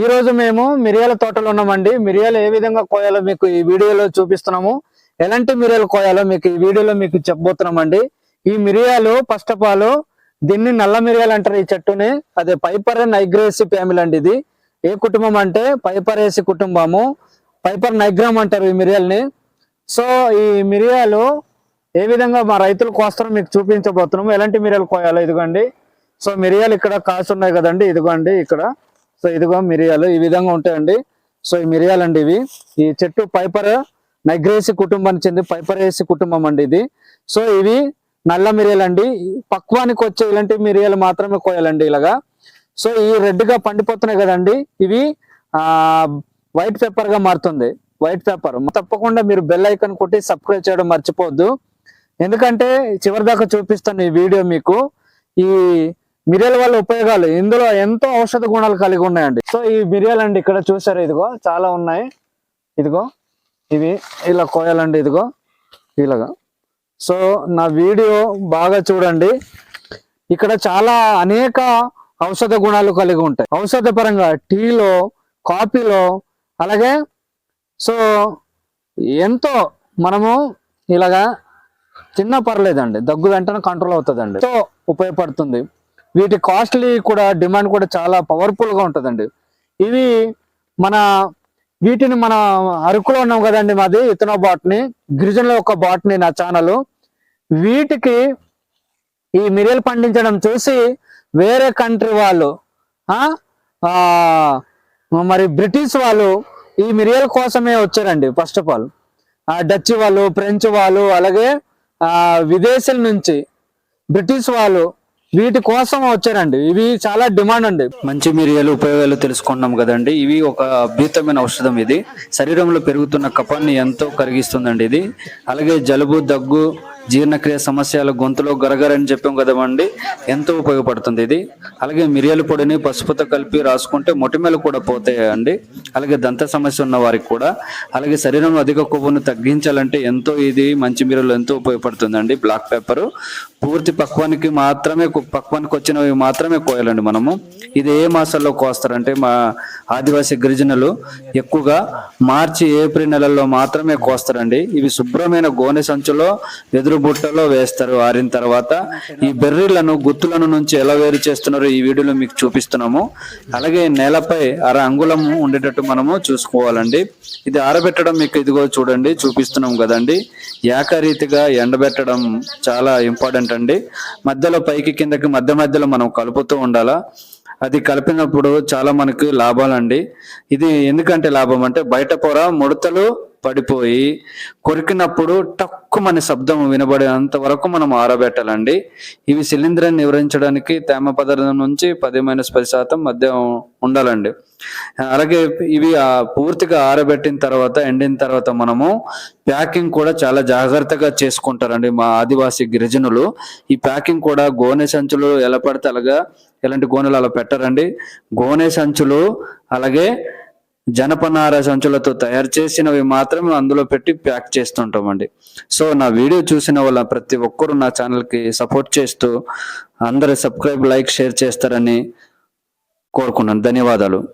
ఈ రోజు మేము మిరియాల తోటలో ఉన్నామండి. మిరియాలు ఏ విధంగా కోయాలో మీకు ఈ వీడియోలో చూపిస్తున్నాము. ఎలాంటి మిరియాలు కోయాలో మీకు ఈ వీడియోలో మీకు చెప్పబోతున్నామండి. ఈ మిరియాలు ఫస్ట్ ఆఫ్ ఆల్ దీన్ని నల్ల మిరియాలు అంటారు ఈ చెట్టుని. అదే పైపర్ నైగ్రేసి ఫ్యామిలీ అండి ఇది. ఏ కుటుంబం అంటే పైపరేసి కుటుంబము. పైపర్ నైగ్రామ్ అంటారు ఈ మిరియాలని. సో ఈ మిరియాలు ఏ విధంగా మా రైతులు కోస్తారో మీకు చూపించబోతున్నాము. ఎలాంటి మిరియాలు కోయాలో ఇదిగోండి. సో మిరియాలు ఇక్కడ కాసు ఉన్నాయి కదండి. ఇదిగోండి ఇక్కడ. సో ఇదిగో మిరియాలు ఈ విధంగా ఉంటాయండి. సో ఈ మిరియాలు అండి ఇవి. ఈ చెట్టు పైపర్ నైగ్రేసి కుటుంబానికి చెంది పైపరేసి కుటుంబం అండి ఇది. సో ఇవి నల్ల మిరియాలు అండి. పక్వానికి వచ్చే ఇలాంటి మిరియాలు మాత్రమే కోయాలండి ఇలాగా. సో ఈ రెడ్గా పండిపోతున్నాయి కదండి. ఇవి ఆ వైట్ పేపర్గా మారుతుంది. White paper. తప్పకుండా మీరు బెల్ ఐకాన్ కొట్టి సబ్స్క్రైబ్ చేయడం మర్చిపోవద్దు. ఎందుకంటే చివరి దాకా చూపిస్తాను ఈ వీడియో మీకు ఈ మిరియాల వల్ల ఉపయోగాలు ఇందులో ఎంతో ఔషధ గుణాలు కలిగి ఉన్నాయండి. సో ఈ మిరియాలు అండి ఇక్కడ చూసారు ఇదిగో చాలా ఉన్నాయి. ఇదిగో ఇవి ఇలా కోయాలండి ఇదిగో ఇలాగా. సో నా వీడియో బాగా చూడండి. ఇక్కడ చాలా అనేక ఔషధ గుణాలు కలిగి ఉంటాయి. ఔషధ పరంగా టీలో కాఫీలో అలాగే సో ఎంతో మనము ఇలాగా తిన్నా పర్లేదండి. దగ్గు వెంటనే కంట్రోల్ అవుతుందండి. సో ఉపయోగపడుతుంది. వీటి కాస్ట్లీ కూడా డిమాండ్ కూడా చాలా పవర్ఫుల్గా ఉంటుందండి. ఇవి మన వీటిని మన అరకులో ఉన్నాం కదండి మాది ఇతనో బాట్ని గిరిజనుల యొక్క బాట్ని నా ఛానల్. వీటికి ఈ మిరియలు పండించడం చూసి వేరే కంట్రీ వాళ్ళు మరి బ్రిటిష్ వాళ్ళు ఈ మిరియల కోసమే వచ్చారండి ఫస్ట్ ఆఫ్ ఆల్. ఆ డచ్ వాళ్ళు ఫ్రెంచ్ వాళ్ళు అలాగే విదేశీల విదేశాల నుంచి బ్రిటిష్ వాళ్ళు వీటి కోసం వచ్చారండి. ఇవి చాలా డిమాండ్ అండి. మంచి మిరియాలు ఉపయోగాలు తెలుసుకున్నాం కదండి. ఇవి ఒక అద్భుతమైన ఔషధం ఇది. శరీరంలో పెరుగుతున్న కపాన్ని ఎంతో కరిగిస్తుందండి ఇది. అలాగే జలుబు దగ్గు జీర్ణక్రియ సమస్యలు గొంతులో గరగరని చెప్పాం కదమండి. ఎంతో ఉపయోగపడుతుంది ఇది. అలాగే మిరియాల పొడిని పసుపుతో కలిపి రాసుకుంటే మొటిమలు కూడా పోతాయండి. అలాగే దంత సమస్య ఉన్న వారికి కూడా. అలాగే శరీరంలో అధిక కొవ్వును తగ్గించాలంటే ఎంతో ఇది మంచి మిరియాలు ఎంతో ఉపయోగపడుతుందండి బ్లాక్ పేపర్. పూర్తి పక్వానికి మాత్రమే పక్వానికి వచ్చినవి మాత్రమే కోయాలండి మనము. ఇది ఏ మాసాల్లో కోస్తారంటే మా ఆదివాసీ గిరిజనులు ఎక్కువగా మార్చి ఏప్రిల్ నెలల్లో మాత్రమే కోస్తారండి. ఇవి శుభ్రమైన గోనె సంచులో వెదురు బుట్టలో వేస్తారు. ఆరిన తర్వాత ఈ బెర్రీలను గుత్తులను నుంచి ఎలా వేరు చేస్తున్నారో ఈ వీడియోలో మీకు చూపిస్తున్నాము. అలాగే నేలపై అర అంగుళం ఉండేటట్టు మనము చూసుకోవాలండి. ఇది ఆరబెట్టడం మీకు ఇదిగో చూడండి చూపిస్తున్నాం కదండి. ఏకరీతిగా ఎండబెట్టడం చాలా ఇంపార్టెంట్ అండి. మధ్యలో పైకి కిందకి మధ్య మధ్యలో మనం కలుపుతూ ఉండాలా. అది కలిపినప్పుడు చాలా మనకి లాభాలండి. ఇది ఎందుకంటే లాభం అంటే బయట పొర ముడతలు పడిపోయి కొరికినప్పుడు టక్కుమని శబ్దం వినబడేంత వరకు మనం ఆరబెట్టాలండి. ఇవి శిలీంధ్రాన్ని నివరించడానికి తేమ పదార్థం నుంచి పది మైనస్ పది శాతం మధ్య ఉండాలండి. అలాగే ఇవి ఆ పూర్తిగా ఆరబెట్టిన తర్వాత ఎండిన తర్వాత మనము ప్యాకింగ్ కూడా చాలా జాగ్రత్తగా చేసుకుంటారండి మా ఆదివాసీ గిరిజనులు. ఈ ప్యాకింగ్ కూడా గోనె సంచులు ఎలా పడితే అలాగా ఎలాంటి గోనెలు అలా పెట్టారండి. గోనె సంచులు అలాగే జనపనార సంచులతో తయారు చేసినవి మాత్రమే అందులో పెట్టి ప్యాక్ చేస్తుంటామండి. సో నా వీడియో చూసిన వాళ్ళ ప్రతి ఒక్కరు నా ఛానల్కి సపోర్ట్ చేస్తూ అందరు సబ్స్క్రైబ్ లైక్ షేర్ చేస్తారని కోరుకున్నాను. ధన్యవాదాలు.